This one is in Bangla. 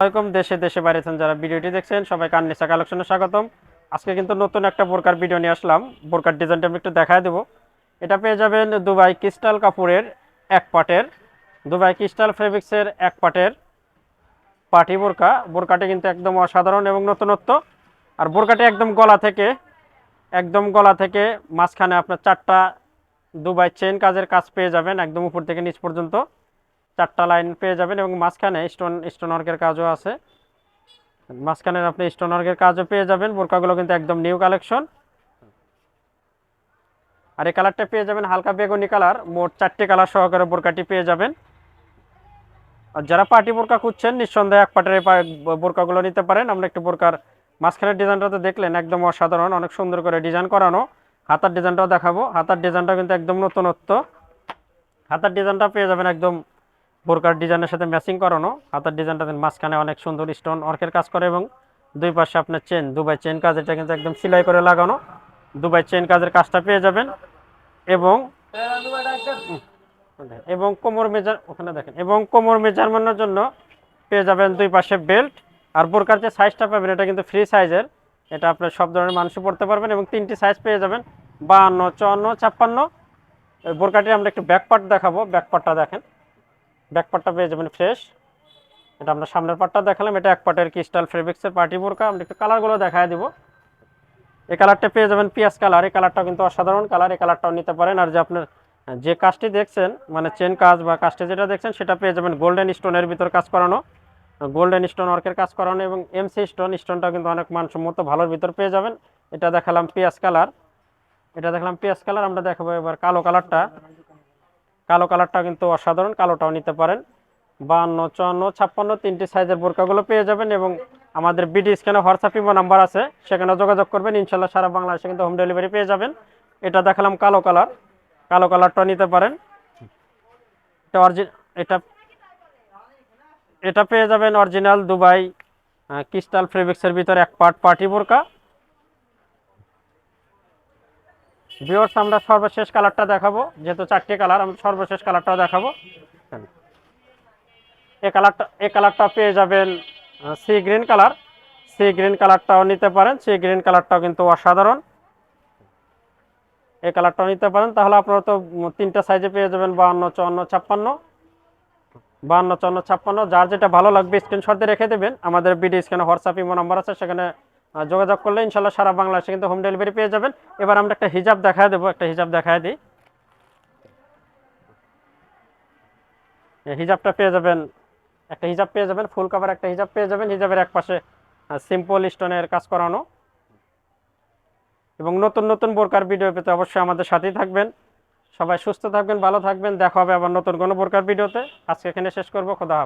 আসসালামাইকুম দেশে দেশে বাইরে আছেন যারা ভিডিওটি দেখছেন সবাই কান্নিসা কালেকশনে স্বাগতম। আজকে কিন্তু নতুন একটা বোরকার ভিডিও নিয়ে আসলাম। বোরকার ডিজাইনটা আমি একটু দেখায় দেবো। এটা পেয়ে যাবেন দুবাই ক্রিস্টাল কাপড়ের এক পাটের, দুবাই ক্রিস্টাল ফেব্রিক্সের এক পাটের পাটি বোরকা। বোরকাটি কিন্তু একদম অসাধারণ এবং নতুনত্ব। আর বোরকাটি একদম গলা থেকে, একদম গলা থেকে মাঝখানে আপনার চারটা দুবাই চেন কাজের কাজ পেয়ে যাবেন, একদম উপর থেকে নিচ পর্যন্ত। চারটা লাইন পেয়ে যাবেন এবং মাঝখানে স্টোন স্টোন ওয়ার্কের কাজও আছে। মাঝখানে আপনি স্টোন ওয়ার্কের কাজও পেয়ে যাবেন, বোরকাগুলো কিন্তু একদম নিউ কালেকশন। আর এই কালারটা পেয়ে যাবেন হালকা বেগুনি কালার, মোট চারটি কালার সহকারে বোরকাটি পেয়ে যাবেন। আর যারা পার্টি বোরকা খুঁজছেন, নিঃসন্দেহে এক পাটের বোরকাগুলো নিতে পারেন। আমরা একটু বোরকার মাঝখানের ডিজাইনটা তো দেখলেন, একদম অসাধারণ, অনেক সুন্দর করে ডিজাইন করানো। হাতার ডিজাইনটাও দেখাবো। হাতার ডিজাইনটা কিন্তু একদম নতুনত্ব। হাতার ডিজাইনটা পেয়ে যাবেন একদম বোরকার ডিজাইনের সাথে ম্যাচিং করানো। হাতার ডিজাইনটা মাঝখানে অনেক সুন্দর স্টোন ওয়ার্কের কাজ করে এবং দুই পাশে আপনার চেন, দুবাই চেন কাজ, এটা কিন্তু একদম সেলাই করে লাগানো। দুবাই চেন কাজের কাজটা পেয়ে যাবেন এবং এবং কোমর মেজার, ওখানে দেখেন, এবং কোমর মেজারমেন্টের জন্য পেয়ে যাবেন দুই পাশে বেল্ট। আর বোরকার যে সাইজটা পাবেন, এটা কিন্তু ফ্রি সাইজের এটা আপনার সব ধরনের মানুষই পড়তে পারবেন এবং তিনটি সাইজ পেয়ে যাবেন। বাহান্ন, চুয়ান্ন, ছাপ্পান্ন। বোরকাটি আমরা একটু ব্যাক পার্ট দেখাবো। ব্যাক পার্টটা দেখেন। ব্যাক পার্টটা পেয়ে যাবেন ফ্রেশ। এটা আমরা সামনের পার্টটা দেখালাম, এটা এক পার্টের ক্রিস্টাল ফেব্রিক্সের পার্টি বোরকা। আমরা একটু কালারগুলো দেখায় দিব। এই কালারটা পেয়ে যাবেন পিয়াজ কালার। এই কালারটাও কিন্তু অসাধারণ কালার, এই কালারটাও নিতে পারেন। আর যে আপনার, যে কাজটি দেখছেন মানে চেন কাজ বা কাজটি যেটা দেখছেন, সেটা পেয়ে যাবেন গোল্ডেন স্টোনের ভিতর কাজ করানো। গোল্ডেন স্টোন ওয়ার্কের কাজ করানো এবং এমসি স্টোন স্টোনটা কিন্তু অনেক মানসম্মত ভালোর ভিতর পেয়ে যাবেন। এটা দেখালাম পিয়াজ কালার। এটা দেখলাম পিয়াজ কালার, আমরা দেখাবো এবার কালো কালারটা। কালো কালারটা কিন্তু অসাধারণ, কালোটাও নিতে পারেন। বাহান্ন, চুয়ান্ন, ছাপ্পান্ন, তিনটি সাইজের বোরকাগুলো পেয়ে যাবেন এবং আমাদের বিডি স্ক্যানে হোয়াটসঅ্যাপ ইমো নাম্বার আছে, সেখানে যোগাযোগ করবেন ইনশাল্লাহ সারা বাংলাদেশে কিন্তু হোম ডেলিভারি পেয়ে যাবেন। এটা দেখালাম কালো কালার, কালো কালারটা নিতে পারেন। এটা অরিজিন, এটা এটা পেয়ে যাবেন অরিজিনাল দুবাই ক্রিস্টাল ফেব্রিক্সের ভিতরে এক পার্ট পার্টি বোরকা। ভিওর্স আমরা সর্বশেষ কালারটা দেখাবো। যেহেতু চারটে কালার আমরা সর্বশেষ কালারটাও দেখাবো। এই কালারটা এই কালারটা পেয়ে যাবেন sea green colour sea green কালারটাও নিতে পারেন। সি গ্রিন কালারটাও কিন্তু অসাধারণ। এই কালারটাও নিতে পারেন। তাহলে আপনারা তো তিনটা সাইজে পেয়ে যাবেন, বাহান্ন, চুয়ান্ন, ছাপ্পান্ন। বাহান্ন, চুয়ান্ন, ছাপ্পান্ন। যার যেটা ভালো লাগবে স্ক্রিনশট রেখে দেবেন। আমাদের বিডি স্ক্যানে হোয়াটসঅ্যাপ ইমো নাম্বার আছে, সেখানে যোগাযোগ করলে ইনশাল্লাহ সারা বাংলাদেশে কিন্তু হোম ডেলিভারি পেয়ে যাবেন। এবার আমরা একটা হিজাব দেখায় দেবো, একটা হিজাব দেখায় দিই। হিজাবটা পেয়ে যাবেন, একটা হিজাব পেয়ে যাবেন ফুল কাভার একটা হিজাব পেয়ে যাবেন। হিজাবের এক পাশে সিম্পল স্টোনের কাজ করানো। এবং নতুন নতুন বোরকার ভিডিও পেতে অবশ্যই আমাদের সাথেই থাকবেন। সবাই সুস্থ থাকবেন, ভালো থাকবেন। দেখা হবে আবার নতুন কোনো বোরকার ভিডিওতে আজকে এখানে শেষ করব। খোদা।